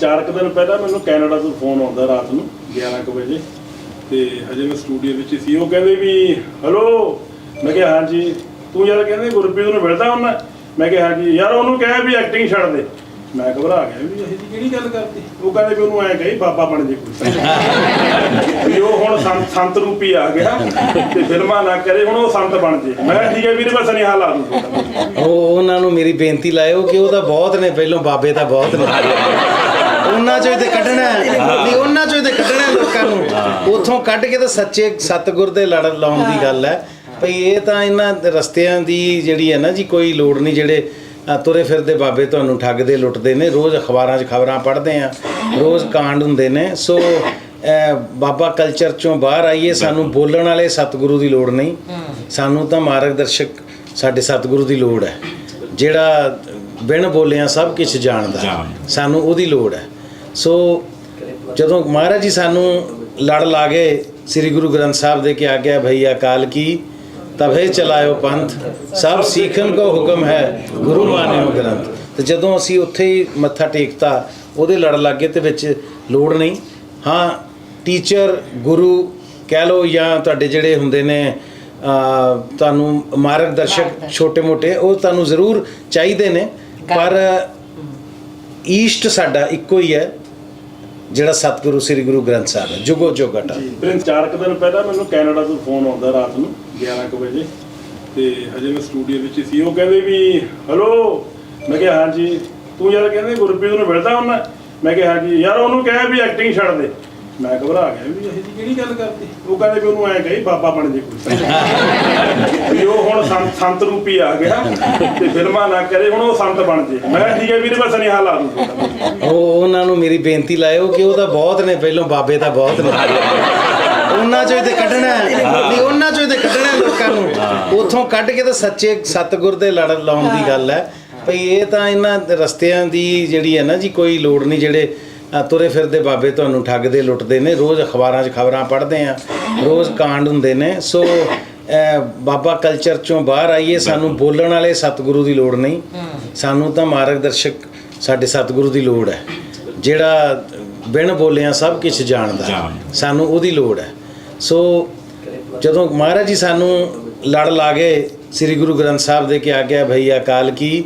ਚਾਰ ਕੁ ਦਿਨ ਪਹਿਲਾਂ ਮੈਨੂੰ ਕੈਨੇਡਾ ਤੋਂ ਫੋਨ ਆਉਂਦਾ ਰਾਤ ਨੂੰ 11 ਕੁ ਵਜੇ। ਤੇ ਹਜੇ ਮੈਂ ਸਟੂਡੀਓ ਵਿੱਚ ਸੀ। ਉਹ ਕਹਿੰਦੇ ਵੀ ਹੈਲੋ ਮੈਂ ਕਿਹਾ ਹਾਂਜੀ ਤੂੰ ਯਾਰ ਕਹਿੰਦੇ, ਗੁਰਪ੍ਰੀਤ ਨੂੰ ਮਿਲਦਾ ਹੁੰਦਾ। ਮੈਂ ਕਿਹਾ ਹਾਂਜੀ ਯਾਰ ਉਹਨੂੰ ਕਹਿ ਵੀ ਐਕਟਿੰਗ ਛੱਡ ਦੇ। ਮੈਂ ਘਬਰਾ ਗਿਆ ਵੀ ਇਹ ਜੀ ਕਿਹੜੀ ਗੱਲ ਕਰਤੀ? ਉਹ ਕਹਿੰਦੇ ਵੀ ਉਹਨੂੰ ਐ ਕਹੀ, ਬਾਬਾ ਬਣ ਜੇ ਕੋਈ। ਵੀ ਉਹ ਹੁਣ ਸੰਤ ਸੰਤ ਰੂਪੀ ਆ ਗਿਆ ਤੇ ਫਿਲਮਾਂ ਨਾ ਕਰੇ, ਹੁਣ ਉਹ ਸੰਤ ਬਣ ਜੇ। ਮੈਂ ਕਿਹਾ, ਠੀਕ ਹੈ ਵੀਰੇ, ਬਸ ਸੁਨੇਹਾ ਲਾ ਦੂੰ ਉਹ ਉਹਨਾਂ ਨੂੰ ਮੇਰੀ ਬੇਨਤੀ ਲਾਇਓ ਕਿ ਉਹ ਤਾਂ ਬਹੁਤ ਨੇ, ਪਹਿਲੋਂ ਬਾਬੇ ਤਾਂ ਬਹੁਤ ਨੇ। ਉਹਨਾਂ ਚੋਂ ਹੀ ਤੇ ਕੱਢਣਾ ਹੈ। ਨਹੀਂ ਉਹਨਾਂ ਚੋਂ ਹੀ ਤੇ ਕੱਢਣਾ ਹੈ ਲੋਕਾਂ ਨੂੰ। ਉਥੋਂ ਕੱਢ ਕੇ ਤਾਂ ਸੱਚੇ ਸਤਿਗੁਰ ਦੇ ਲੜ ਲਾਉਣ ਦੀ ਗੱਲ ਹੈ। ਭਈ ਇਹ ਤਾਂ ਇਹਨਾਂ ਰਸਤਿਆਂ ਦੀ ਜਿਹੜੀ ਹੈ ਨਾ ਜੀ ਕੋਈ ਲੋੜ ਨਹੀਂ ਜਿਹੜੇ ਤੁਰੇ ਫਿਰਦੇ ਬਾਬੇ ਤੁਹਾਨੂੰ ਠੱਗਦੇ ਲੁੱਟਦੇ ਨੇ। ਰੋਜ਼ ਅਖਬਾਰਾਂ 'ਚ ਖਬਰਾਂ ਪੜ੍ਹਦੇ ਆ ਰੋਜ਼ ਕਾਂਡ ਹੁੰਦੇ ਨੇ। ਸੋ ਬਾਬਾ ਕਲਚਰ ਚੋਂ ਬਾਹਰ ਆਈਏ ਸਾਨੂੰ ਬੋਲਣ ਵਾਲੇ ਸਤਿਗੁਰੂ ਦੀ ਲੋੜ ਨਹੀਂ। ਸਾਨੂੰ ਤਾਂ ਮਾਰਗਦਰਸ਼ਕ ਸਾਡੇ ਸਤਿਗੁਰੂ ਦੀ ਲੋੜ ਹੈ। ਜਿਹੜਾ ਬਿਨ ਬੋਲਿਆ ਸਭ ਕੁਝ ਜਾਣਦਾ। ਸਾਨੂੰ ਉਹਦੀ ਲੋੜ ਹੈ। ਸੋ ਜਦੋਂ ਮਹਾਰਾਜ ਜੀ ਸਾਨੂੰ ਲੜ ਲਾ ਗਏ ਸ੍ਰੀ ਗੁਰੂ ਗ੍ਰੰਥ ਸਾਹਿਬ ਦੇ ਕੇ ਆਗਿਆ ਭਈ ਅਕਾਲ ਕੀ ਤਬੇ ਚਲਾਇਓ ਪੰਥ। ਸਭ ਸਿੱਖਣ ਕੋ ਹੁਕਮ ਹੈ ਗੁਰੂ ਮਾਨਿਓ ਗ੍ਰੰਥ। ਤੇ ਜਦੋਂ ਅਸੀਂ ਉੱਥੇ ਹੀ ਮੱਥਾ ਟੇਕਤਾ ਉਹਦੇ ਲੜ ਲੱਗੇ ਤੇ ਵਿੱਚ ਲੋੜ ਨਹੀਂ। ਹਾਂ ਟੀਚਰ ਗੁਰੂ ਕਹਿ ਲਓ ਜਾਂ ਤੁਹਾਡੇ ਜਿਹੜੇ ਹੁੰਦੇ ਨੇ ਤੁਹਾਨੂੰ ਮਾਰਗਦਰਸ਼ਕ ਛੋਟੇ-ਮੋਟੇ ਉਹ ਤੁਹਾਨੂੰ ਜ਼ਰੂਰ ਚਾਹੀਦੇ ਨੇ। ਪਰ ਈਸ਼ਟ ਸਾਡਾ ਇੱਕੋ ਹੀ ਹੈ। ਜਿਹੜਾ ਸਤਿਗੁਰੂ ਸ੍ਰੀ ਗੁਰੂ ਗ੍ਰੰਥ ਸਾਹਿਬ ਹੈ, ਜੁਗੋ ਜੁਗਟਾ ਪ੍ਰਿੰਸ, ਚਾਰ ਕੁ ਦਿਨ ਪਹਿਲਾਂ ਮੈਨੂੰ ਕੈਨੇਡਾ ਤੋਂ ਫੋਨ ਆਉਂਦਾ ਰਾਤ ਨੂੰ 11 ਕੁ ਵਜੇ। ਤੇ ਹਜੇ ਮੈਂ ਸਟੂਡੀਓ ਵਿੱਚ ਸੀ। ਉਹ ਕਹਿੰਦੇ ਵੀ ਹੈਲੋ ਮੈਂ ਕਿਹਾ, ਹਾਂਜੀ। ਤੂੰ ਯਾਰ ਕਹਿੰਦੇ ਗੁਰਪ੍ਰੀਤ ਨੂੰ ਮਿਲਦਾ ਹੁੰਦਾ ਮੈਂ ਕਿਹਾ, ਹਾਂਜੀ। ਯਾਰ ਉਹਨੂੰ ਕਹਿ ਵੀ ਐਕਟਿੰਗ ਛੱਡ ਦੇ। ਮੈਂ ਘਬਰਾ ਗਿਆ ਵੀ, ਇਹ ਜੀ ਕਿਹੜੀ ਗੱਲ ਕਰਦੀ ਉਹ ਕਹਿੰਦੇ ਵੀ ਉਹਨੂੰ ਐ ਕਹੀ, ਬਾਬਾ ਬਣ ਜੇ ਕੋਈ। ਸੰਤ ਰੂਪੀ ਆ ਗਿਆ ਤੇ ਫਿਲਮਾਂ ਨਾ ਕਰੇ ਹੁਣ ਉਹ ਸੰਤ ਬਣ ਜੇ। ਮੈਂ ਕਿਹਾ ਠੀਕ ਹੈ ਵੀਰੇ ਬਸ ਸੁਨੇਹਾ ਲਾ ਦੂੰ ਤੁਹਾਡਾ। ਉਹ ਉਹਨਾਂ ਨੂੰ ਮੇਰੀ ਬੇਨਤੀ ਲਾਇਓ ਕਿ ਉਹਦਾ ਬਹੁਤ ਨੇ ਪਹਿਲੋਂ ਬਾਬੇ ਤਾਂ ਬਹੁਤ ਨੇ। ਉਹਨਾਂ ਚੋਂ ਹੀ ਤੇ ਕੱਢਣਾ ਹੈ। ਨਹੀਂ ਉਹਨਾਂ ਚੋਂ ਹੀ ਤੇ ਕੱਢਣਾ ਹੈ ਲੋਕਾਂ ਨੂੰ। ਉਥੋਂ ਕੱਢ ਕੇ ਤਾਂ ਸੱਚੇ ਸਤਿਗੁਰ ਦੇ ਲੜ ਲਾਉਣ ਦੀ ਗੱਲ ਹੈ। ਭਈ ਇਹ ਤਾਂ ਇਹਨਾਂ ਦੇ ਰਸਤਿਆਂ ਦੀ ਜਿਹੜੀ ਹੈ ਨਾ ਜੀ ਕੋਈ ਲੋੜ ਨਹੀਂ ਜਿਹੜੇ ਅ, ਤੁਰੇ ਫਿਰਦੇ ਬਾਬੇ ਤੁਹਾਨੂੰ ਠੱਗਦੇ ਲੁੱਟਦੇ ਨੇ। ਰੋਜ਼ ਅਖਬਾਰਾਂ 'ਚ ਖਬਰਾਂ ਪੜ੍ਹਦੇ ਆ। ਰੋਜ਼ ਕਾਂਡ ਹੁੰਦੇ ਨੇ। ਸੋ ਬਾਬਾ ਕਲਚਰ ਚੋਂ ਬਾਹਰ ਆਈਏ ਸਾਨੂੰ ਬੋਲਣ ਵਾਲੇ ਸਤਿਗੁਰੂ ਦੀ ਲੋੜ ਨਹੀਂ। ਸਾਨੂੰ ਤਾਂ ਮਾਰਗਦਰਸ਼ਕ ਸਾਡੇ ਸਤਿਗੁਰੂ ਦੀ ਲੋੜ ਹੈ ਜਿਹੜਾ ਬਿਨ ਬੋਲਿਆ ਸਭ ਕੁਝ ਜਾਣਦਾ। ਸਾਨੂੰ ਉਹਦੀ ਲੋੜ ਹੈ ਸੋ ਜਦੋਂ ਮਹਾਰਾਜ ਜੀ ਸਾਨੂੰ ਲੜ ਲਾ ਗਏ ਸ੍ਰੀ ਗੁਰੂ ਗ੍ਰੰਥ ਸਾਹਿਬ ਦੇ ਕੇ ਆਗਿਆ ਭਈ ਅਕਾਲ ਕੀ?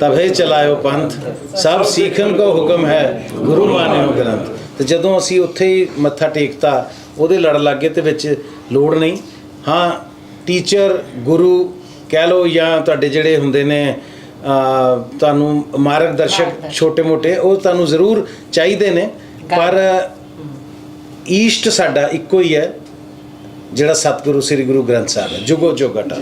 ਤਬੇ ਚਲਾਇਓ ਪੰਥ। ਸਭ ਸਿੱਖਣ ਕੋ ਹੁਕਮ ਹੈ ਗੁਰੂ ਮਾਨਿਓ ਗ੍ਰੰਥ। ਤੇ ਜਦੋਂ ਅਸੀਂ ਉੱਥੇ ਹੀ ਮੱਥਾ ਟੇਕਤਾ ਉਹਦੇ ਲੜ ਲੱਗੇ ਤੇ ਵਿੱਚ ਲੋੜ ਨਹੀਂ। ਹਾਂ ਟੀਚਰ ਗੁਰੂ ਕਹਿ ਲਓ ਜਾਂ ਤੁਹਾਡੇ ਜਿਹੜੇ ਹੁੰਦੇ ਨੇ ਤੁਹਾਨੂੰ ਮਾਰਗਦਰਸ਼ਕ ਛੋਟੇ-ਮੋਟੇ ਉਹ ਤੁਹਾਨੂੰ ਜ਼ਰੂਰ ਚਾਹੀਦੇ ਨੇ ਪਰ ਈਸ਼ਟ ਸਾਡਾ ਇੱਕੋ ਹੀ ਹੈ ਜਿਹੜਾ ਸਤਿਗੁਰੂ ਸ੍ਰੀ ਗੁਰੂ ਗ੍ਰੰਥ ਸਾਹਿਬ ਹੈ ਜੁਗੋ ਜੁਗਟਾ